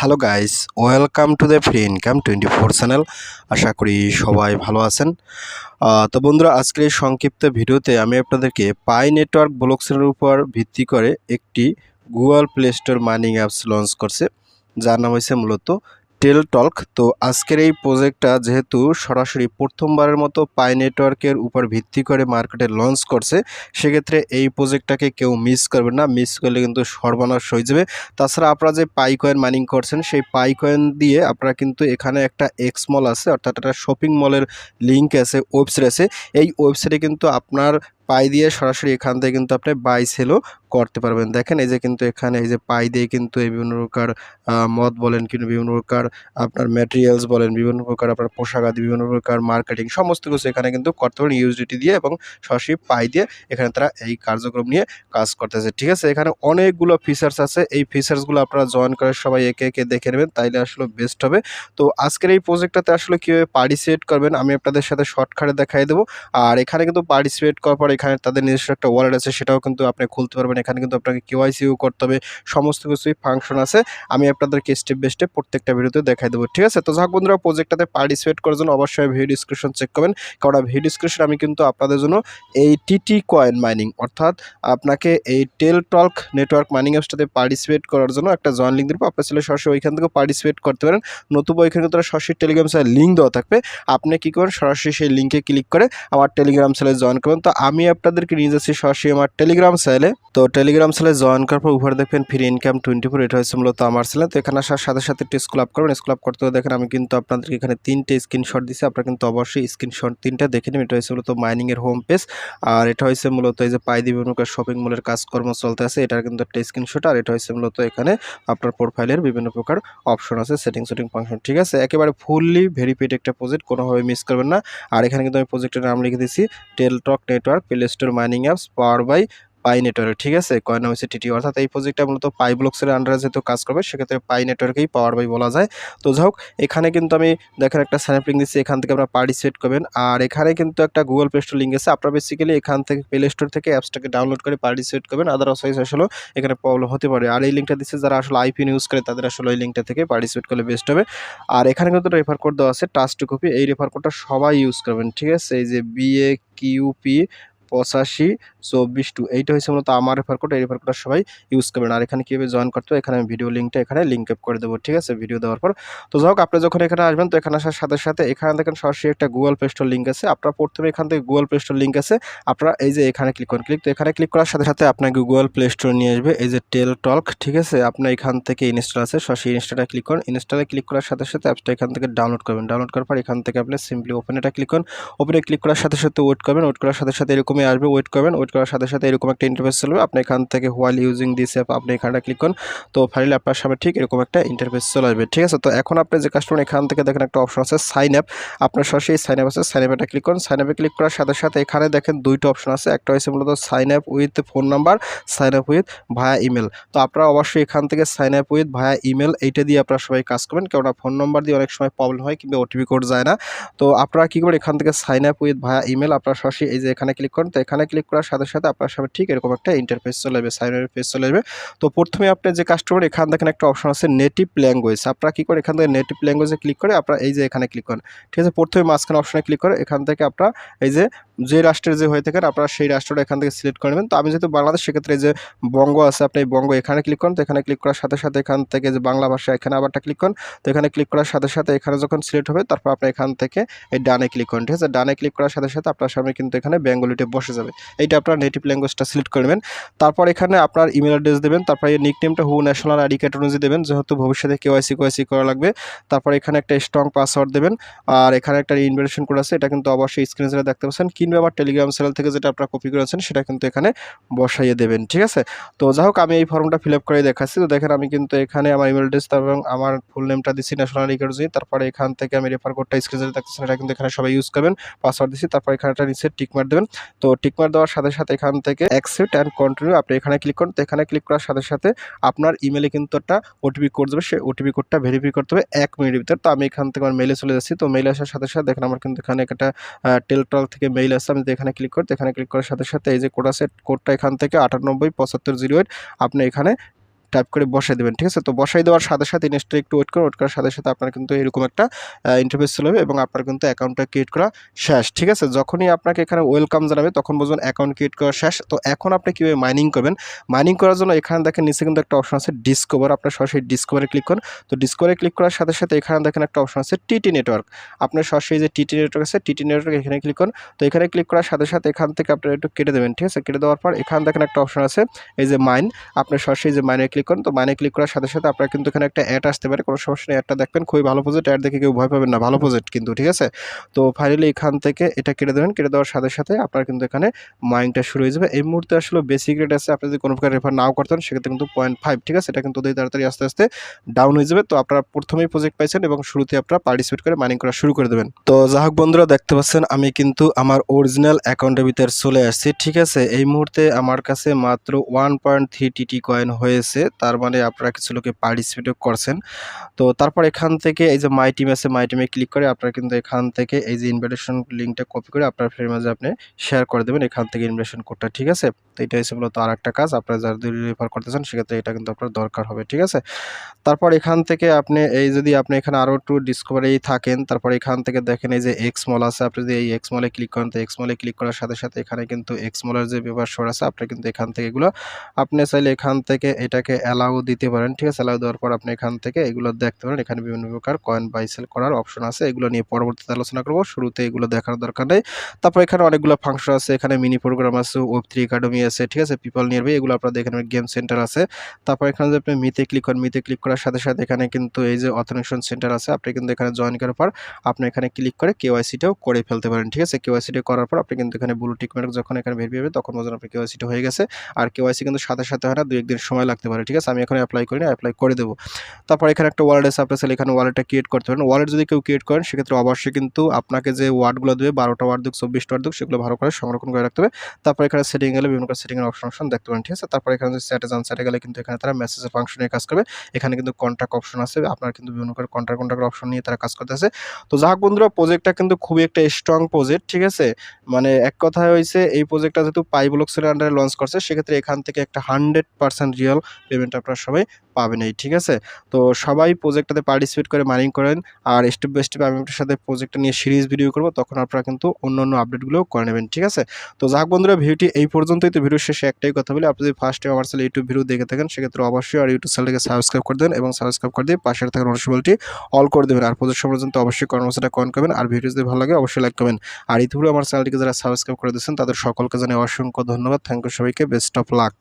Hello guys welcome to the free income twenty four channel আশা করি সবাই ভালো আছেন। তো বন্ধুরা, আজকের এই সংক্ষিপ্ত ভিডিওতে আমি আপনাদেরকে পাই নেটওয়ার্ক ব্লকসের উপর ভিত্তি করে একটি Google play store mining apps launch করছে। যার নাম হয়েছে মূলত টেল টক তো আজকের এই প্রজেক্টটা যেহেতু সরাসরি প্রথমবারের মতো পাই নেটওয়ার্কের উপর ভিত্তি করে মার্কেটে লঞ্চ করছে, সেক্ষেত্রে এই প্রজেক্টটাকে কেউ মিস করবে না। মিস করলে কিন্তু সর্বনাশ হয়ে যাবে। তাছাড়া আপনারা যে পাই কয়েন মাইনিং করছেন, সেই পাই কয়েন দিয়ে আপনারা কিন্তু এখানে একটা এক্স মল আছে, অর্থাৎ একটা শপিং মলের লিঙ্ক আছে ওয়েবসাইট আছে। এই ওয়েবসাইটে কিন্তু আপনার পাই দিয়ে সরাসরি এখান থেকে কিন্তু আপনি বাই সেলও করতে পারবেন। দেখেন, এই যে কিন্তু এখানে এই যে পাই দিয়ে কিন্তু এই বিভিন্ন প্রকার মদ বলেন কিন্তু বিভিন্ন প্রকার আপনার ম্যাটেরিয়ালস বলেন, বিভিন্ন প্রকার আপনার পোশাক আদি, বিভিন্ন প্রকার মার্কেটিং সমস্ত কিছু এখানে কিন্তু করতে পারেন ইউএসডিটি দিয়ে এবং সরাসরি পাই দিয়ে এখানে তারা এই কার্যক্রম নিয়ে কাজ করতেছে। ঠিক আছে, এখানে অনেকগুলো ফিচার্স আছে। এই ফিচার্সগুলো আপনারা জয়েন করে সবাই একে একে দেখে নেবেন, তাইলে আসলে বেস্ট হবে। তো আজকের এই প্রজেক্টটাতে আসলে কীভাবে পার্টিসিপেট করবেন, আমি আপনাদের সাথে শর্টকাটে দেখাই দেবো। আর এখানে কিন্তু পার্টিসিপেট করার পর এখানে তাদের নিজস্ব একটা ওয়ালেট আছে, সেটাও কিন্তু আপনি খুলতে পারবেন। এখানে কিন্তু আপনাকে কেওয়াইসিও করতে হবে, সমস্ত কিছুই ফাংশন আছে। আমি আপনাদেরকে স্টেপ বাই স্টেপ প্রত্যেকটা ভিডিওতে দেখাই দেবো, ঠিক আছে? তো যাক বন্ধুরা প্রজেক্টটাতে পার্টিসিপেট করার জন্য অবশ্যই ভিডিও ডিসক্রিপশন চেক করবেন। কারণ ভিডিও ডিসক্রিপশন আমি কিন্তু আপনাদের জন্য এই টিটি কয়েন মাইনিং অর্থাৎ আপনাকে এই টেল টক নেটওয়ার্ক মাইনিং অ্যাপসটাতে পার্টিসিপেট করার জন্য একটা জয়েন লিঙ্ক দেবো। আপনার ছেলে সরাসরি ওইখান থেকে পার্টিসিপেট করতে পারেন। নতুবা ওইখানে কিন্তু সরাসরি টেলিগ্রাম চ্যানেল লিঙ্ক দেওয়া থাকবে। আপনি কী করেন সরাসরি সেই লিঙ্কে ক্লিক করে আমার টেলিগ্রাম চ্যানেলে জয়েন করবেন। তো আমি আপনাদেরকে নিয়ে যাচ্ছি সরাসরি আমার টেলিগ্রাম সেলে তো টেলিগ্রাম সেলে জয়েন করার পর উপরে দেখবেন ফ্রি ইনকাম টোয়েন্টি ফোর এটা হচ্ছে মূলত আমার চ্যানেল তো এখানে আসার সাথে সাথে একটি স্কুল আপ করবেন। স্কুল আপ করতে দেখেন আমি কিন্তু আপনাদেরকে এখানে তিনটে স্ক্রিনশট দিচ্ছি আপনারা কিন্তু অবশ্যই স্ক্রিনশট তিনটা দেখে নেবেন। এটা হচ্ছে মূলত মাইনিংয়ের হোম পেজ আর এটা হচ্ছে মূলত এই যে পাই বিভিন্ন শপিং মলের কাজকর্ম চলতে আছে এটার কিন্তু একটা স্ক্রিনশট আর এটা হচ্ছে মূলত এখানে আপনার প্রোফাইলের বিভিন্ন প্রকার অপশন আছে সেটিং সেটিং ফাংশন ঠিক আছে? একেবারে ফুললি ভেরিফাইড একটা প্রজেক্ট কোনোভাবে মিস করবেন না। আর এখানে কিন্তু আমি প্রজেক্টের নাম লিখে দিচ্ছি Teletalk network play store mining apps power by Pi network ঠিক আছে? কয় নাম হচ্ছে টিটি অর্থাৎ এই প্রজেক্টটা মূলত পাই ব্লকসের আন্ডারে যেহেতু কাজ করবে, সেক্ষেত্রে পাই নেটওয়ার্কেই পাওয়ার বাই বলা যায়। তো যাই হোক এখানে কিন্তু আমি দেখেন একটা স্যাম্প লিঙ্ক দিচ্ছি, এখান থেকে আপনারা পার্টিসিপেট করবেন। আর এখানে কিন্তু একটা গুগল প্লে স্টোর লিঙ্ক আছে, আপনারা বেসিক্যালি এখান থেকে প্লে স্টোর থেকে অ্যাপসটাকে ডাউনলোড করে পার্টিসিপেট করবেন আদারওয়াইজ আসলে এখানে প্রবলেম হতে পারে। আর এই লিঙ্কটা দিচ্ছে যারা আসলে আইপিএন ইউজ করে, তাদের আসলে ওই লিঙ্কটা থেকে পার্টিসিপেট করলে বেস্ট হবে। আর এখানে কিন্তু রেফার কোড দেওয়া আছে টাচ টু কপি এই রেফার কোডটা সবাই ইউজ করবেন, ঠিক আছে? এই যে বিএ কিউপি পঁচাশি, চব্বিশ টু এইটা হচ্ছে মূলত আমার রেফার কোড এই রেফার কোডটা সবাই ইউজ করবেন। আর এখানে কীভাবে জয়েন করতে এখানে আমি ভিডিও লিঙ্কটা এখানে লিঙ্ক আপ করে দেবো, ঠিক আছে? ভিডিও দেওয়ার পর। তো যাই হোক, আপনি যখন এখানে আসবেন, তো এখানে আসার সাথে সাথে এখানে দেখেন সরাসরি একটা গুগল প্লে স্টোর লিঙ্ক আছে। আপনার প্রথমে এখান থেকে গুগল প্লে স্টোর লিঙ্ক আছে। আপনারা এই যে এখানে ক্লিক করেন ক্লিক তো এখানে ক্লিক করার সাথে সাথে আপনাকে গুগল প্লে স্টোর নিয়ে আসবে। এই যে টেল টক ঠিক আছে? আপনার এখান থেকে ইনস্টল আছে, সরাসরি ইনস্টলটা ক্লিক করেন। ইনস্টলে ক্লিক করার সাথে সাথে অ্যাপসটা এখান থেকে ডাউনলোড করবেন। ডাউনলোড করার পর এখান থেকে আপনি সিম্পলি ওপেন এটা ক্লিক করেন। ওপেনে ক্লিক করার সাথে সাথে ওয়েট করবেন। ওয়েট করার সাথে সাথে এরকমই আসবে ওয়েট করবেন। ওয়েট করার সাথে সাথে এরকম একটা ইন্টারফেস চলবে। আপনি এখান থেকে হোয়াইল ইউজিং দিস অ্যাপ আপনি এখানটা ক্লিক করুন। তো ফাইনালি আপনার সামনে ঠিক এরকম একটা ইন্টারফেস চলে আসবে। ঠিক আছে? তো এখন আপনি যে কাস্টমার এখান থেকে দেখেন একটা অপশন আছে সাইন আপ আপনার সরাসরি সাইন আপ আছে সাইন আপটা ক্লিক করুন। সাইন আপে ক্লিক করার সাথে সাথে এখানে দেখেন দুইটা অপশন আছে। একটা হচ্ছে মূলত sign up with phone number sign up with via email তো আপনারা অবশ্যই এখান থেকে sign up with via email এইটা দিয়ে আপনারা সবাই কাজ করবেন। কেননা ফোন নাম্বার দিয়ে অনেক সময় প্রবলেম হয়, কিংবা ওটিপি কোড যায় না। তো আপনারা কী করবেন? এখান থেকে sign up with via email আপনারা সরাসরি এই যে এখানে ক্লিক করুন। তো এখানে ক্লিক করার সাথে সাথে আপনার সামনে ঠিক এরকম একটা ইন্টারফেস চলে আসবে সাইন আপের পেজ চলে আসবে। তো প্রথমে আপনি যে কাস্টমার এখান দেখেন একটা অপশন আছে নেটিভ ল্যাঙ্গুয়েজ আপনারা কী করেন এখান থেকে নেটিভ ল্যাঙ্গুয়েজে ক্লিক করে আপনারা এই যে এখানে ক্লিক করেন। ঠিক আছে, প্রথমে মাঝখানে অপশনে ক্লিক করে এখান থেকে আপনারা এই যে যে রাষ্ট্রের যে হয়ে থাকেন, আপনারা সেই রাষ্ট্রটা এখান থেকে সিলেক্ট করে নেবেন। তো আমি যেহেতু বাংলাদেশ, সেক্ষেত্রে যে বঙ্গ আছে, আপনি বঙ্গ এখানে ক্লিক করেন। তো এখানে ক্লিক করার সাথে সাথে এখান থেকে যে বাংলা ভাষা, এখানে আবারটা ক্লিক করেন। তো এখানে ক্লিক করার সাথে সাথে এখানে যখন সিলেক্ট হবে, তারপর আপনি এখান থেকে এই ডানে ক্লিক করেন। ঠিক আছে, ডানে ক্লিক করার সাথে সাথে আপনার সামনে কিন্তু এখানে বেঙ্গলিতে যাবে। এইটা আপনার নেটিভ ল্যাঙ্গুয়েজটা সিলেক্ট করে নেবেন। তারপর এখানে আপনার ইমেল অ্যাড্রেস দেবেন, তারপর এই নিক নেমটা হু ন্যাশনাল আইডি কার্ড অনুযায়ী দেবেন, যেহেতু ভবিষ্যতে কেওয়াইসি কেওয়াইসি করা লাগবে। তারপর এখানে একটা স্ট্রং পাসওয়ার্ড দেবেন, আর এখানে একটা ইনভিটেশন কোড আছে, এটা কিন্তু অবশ্যই স্ক্রিনে যেটা দেখতে পাচ্ছেন। কিংবা আমার টেলিগ্রাম চ্যানেল থেকে যেটা আপনারা কপি করেছেন, সেটা কিন্তু এখানে বসাইয়ে দেবেন, ঠিক আছে? তো যাই হোক, আমি এই ফর্মটা ফিল আপ করে দেখাচ্ছি। তো দেখেন, আমি কিন্তু এখানে আমার ইমেল অ্যাড্রেস এবং আমার ফুল নেমটা দিচ্ছি ন্যাশনাল আইডি কার্ড তারপরে এখান থেকে আমি রেফার কোডটা স্ক্রিনে যেটা দেখতেছেন, এটা কিন্তু এখানে সবাই ইউজ করবেন। পাসওয়ার্ড দিচ্ছি, তারপর এখানে একটা নিচে টিকমার দেবেন। তো টিকমার দেওয়ার সাথে সাথে এখান থেকে অ্যাকসেপ্ট অ্যান্ড কন্টিনিউ আপনি এখানে ক্লিক করুন, তো এখানে ক্লিক করার সাথে সাথে আপনার ইমেলে কিন্তু একটা ওটিপি কোড দেবে, সেই ওটিপি কোডটা ভেরিফাই করতে হবে এক মিনিটের ভিতর। তো আমি এখান থেকে আমার মেলে চলে যাচ্ছি, তো মেলে আসার সাথে সাথে দেখেন আমার কিন্তু এখানে একটা টেলটল থেকে মেইল আসছে, আমি এখানে ক্লিক করি এখানে ক্লিক করার সাথে সাথে এই যে কোড আছে কোডটা এখান থেকে আটানব্বই পঁচাত্তর জিরো এইট আপনি এখানে টাইপ করে বসাই দেবেন, ঠিক আছে? তো বসাই দেওয়ার সাথে সাথে ইনস্টল একটু ওয়েট করে ওয়েট করার সাথে সাথে আপনার কিন্তু এরকম একটা ইন্টারফেস চলে যাবে এবং আপনার কিন্তু অ্যাকাউন্টটা ক্রিয়েট করা শেষ, ঠিক আছে? যখনই আপনাকে এখানে ওয়েলকাম জানাবে, তখন বুঝবেন অ্যাকাউন্ট ক্রিয়েট করা শেষ। তো এখন আপনি কীভাবে মাইনিং করবেন? মাইনিং করার জন্য এখানে দেখেন নিচে কিন্তু একটা অপশন আছে ডিসকভার আপনার সরাসরি ডিসকভারে ক্লিক করুন। তো ডিসকভারে ক্লিক করার সাথে সাথে এখানে দেখেন একটা অপশন আছে টিটি নেটওয়ার্ক আপনার সরাসরি যে টিটি নেটওয়ার্ক আছে টিটি নেটওয়ার্ক এখানে ক্লিক করুন। তো এখানে ক্লিক করার সাথে সাথে এখান থেকে আপনারা একটু কেটে দেবেন, ঠিক আছে? কেটে দেওয়ার পর এখানে দেখেন একটা অপশন আছে, এই যে মাইন আপনার সরাসরি যে মাইনে ক্লিক করুন, তো মাইনে ক্লিক করার সাথে সাথে আপনার কিন্তু এখানে একটা অ্যাড আসতে পারে, কোনো সমস্যা নেই অ্যাডটা দেখবেন, খুবই ভালো প্রজেক্ট অ্যাড দেখে কেউ ভয় পাবেন না, ভালো প্রজেক্ট কিন্তু, ঠিক আছে? তো ফাইনালি এখান থেকে এটা কেটে দেবেন, কেটে দেওয়ার সাথে সাথে আপনার কিন্তু এখানে মাইনটা শুরু হয়ে যাবে। এই মুহূর্তে আসলে বেসিক রেট আছে, আপনি যদি কোনো প্রকার রেফার নাও করতেন সেক্ষেত্রে কিন্তু পয়েন্ট ফাইভ ঠিক আছে? এটা কিন্তু অতি তাড়াতাড়ি আস্তে আস্তে ডাউন হয়ে যাবে, তো আপনারা প্রথমেই প্রজেক্ট পাইছেন এবং শুরুতে আপনারা পার্টিসিপেট করে মাইনিং করা শুরু করে দেবেন। তো যাই হোক বন্ধুরা, দেখতে পাচ্ছেন, আমি কিন্তু আমার অরিজিনাল অ্যাকাউন্টের ভিতরে চলে আসছি, ঠিক আছে? এই মুহূর্তে আমার কাছে মাত্র one point three TT coin হয়েছে তার মানে আপনারা কিছু লোকে পার্টিসিপেটও করছেন। তো তারপর এখান থেকে এই যে মাই টিম আছে মাই টিমে ক্লিক করে আপনারা কিন্তু এখান থেকে এই যে ইনভিটেশন লিঙ্কটা কপি করে আপনার ফ্রেন্ডের মাঝে আপনি শেয়ার করে দেবেন এখান থেকে ইনভিটেশন কোডটা ঠিক আছে? তো এটা হচ্ছে মূলত আর একটা কাজ। আপনারা যারা রেফার করতেছেন, সেক্ষেত্রে এটা কিন্তু আপনার দরকার হবে, ঠিক আছে? তারপর এখান থেকে আপনি এই যদি আপনি এখানে আরও একটু ডিসকভারি থাকেন, তারপর এখান থেকে দেখেন এই যে এক্স মল আছে। আপনি যদি এই এক্স মলে ক্লিক করেন, তো এক্স মলে ক্লিক করার সাথে সাথে এখানে কিন্তু এক্স মলের যে পেপার শোর আছে আপনি কিন্তু এখান থেকে এগুলো, আপনি চাইলে এখান থেকে এটাকে অ্যালাউ দিতে পারেন, ঠিক আছে? অ্যালাউ দেওয়ার পর আপনি এখান থেকে এগুলো দেখতে পারেন। এখানে বিভিন্ন প্রকার কয়েন বাই সেল করার অপশন আছে। এগুলো নিয়ে পরবর্তীতে আলোচনা করব। শুরুতে এগুলো দেখার দরকার নেই। তারপর এখানে অনেকগুলো ফাংশন আছে। এখানে মিনি প্রোগ্রাম আছে ওয়েব থ্রি একাডেমি আছে, ঠিক আছে? পিপল নিয়ার বাই এগুলো আপনারা দেখেন গেম সেন্টার আছে। তারপর এখানে যে আপনি মিতে ক্লিক করেন মিতে ক্লিক করার সাথে সাথে এখানে কিন্তু এই যে অথেন্টিকেশন সেন্টার আছে, আপনি কিন্তু এখানে জয়েন করার পর আপনি এখানে ক্লিক করে কেওয়াইসিটাও করে ফেলতে পারেন, ঠিক আছে? কেওয়াইসিটা করার পর আপনি কিন্তু এখানে ব্লু টিক মার্ক যখন এখানে হবে তখন বোঝেন আপনি কেওয়াইসিটা হয়ে গেছে। আর কেওয়াইসি কিন্তু সাথে সাথে হয় না দুই একদিন সময় লাগতে পারে ঠিক আছে? আমি এখন অ্যাপ্লাই করি না অ্যাপ্লাই করে দেবো। তারপর এখানে একটা ওয়ালেট আছে, আপনি চাইলে এখানে ওয়ালেটটা ক্রিয়েট করতে পারেন। ওয়ালেট যদি কেউ ক্রিয়েট করেন, সেক্ষেত্রে অবশ্যই কিন্তু আপনাকে যে ওয়ার্ডগুলো দেবে, বারোটা ওয়ার্ড দুক, চব্বিশটা ওয়ার্ড দুক, সেগুলো ভালো করে সংরক্ষণ করে রাখতে হবে। তারপর এখানে সেটিং গেলে বিভিন্ন সেটিংয়ের অপশন অপশন দেখতে পারেন, ঠিক আছে? তারপর এখানে যদি স্যাটে যান স্যাটে গেলে কিন্তু এখানে তারা মেসেজের ফাংশনে কাজ করবে। এখানে কিন্তু কন্ট্যাক্ট অপশন আছে, আপনার কিন্তু বিভিন্ন করে কন্ট্যাক্ট কন্ট্যাক্ট অপশন নিয়ে তারা কাজ করতেছে। তো যাক বন্ধুরা প্রজেক্টটা কিন্তু খুবই একটা স্ট্রং প্রজেক্ট ঠিক আছে? মানে এক কথায় হয়েছে এই প্রজেক্টটা যেহেতু পাই ব্লকসের আন্ডারে লঞ্চ করছে, সেক্ষেত্রে এখান থেকে একটা হান্ড্রেড পার্সেন্ট রিয়েল পেমেন্ট আপনারা সবাই পাবেন এই, ঠিক আছে? তো সবাই প্রজেক্টটাতে পার্টিসিপেট করে মাইনিং করেন আর স্টেপ বাই স্টেপ আমি আপনার সাথে প্রজেক্টটা নিয়ে সিরিজ ভিডিও করব, তখন আপনারা কিন্তু অন্য অন্য আপডেটগুলোও করে নেবেন, ঠিক আছে? তো যাক বন্ধুরা, ভিডিওটি এই পর্যন্তই। তো ভিডিও শেষে একটাই কথা বলি, আপনি যদি ফার্স্ট টাইম আমার চ্যানেল ইউটিউব ভিডিও দেখে থাকেন, সেক্ষেত্রে অবশ্যই আর ইউটিউব চ্যানেলকে সাবস্ক্রাইব করে দেন এবং সাবস্ক্রাইব করে দিয়ে পাশে থাকা নোটিফিকেশনটি অল করে দেবেন। আর প্রজেক্ট পর্যন্ত অবশ্যই কর্মসূচিটা কমেন্ট করবেন, আর ভিডিও যদি ভালো লাগে অবশ্যই লাইক করবেন। আর ইতিপূর্বে আমার চ্যানেলটিকে যারা সাবস্ক্রাইব করে দিয়েছেন, তাদের সকলকে জানাই অসংখ্য ধন্যবাদ। থ্যাংক ইউ সবাইকে। Best of luck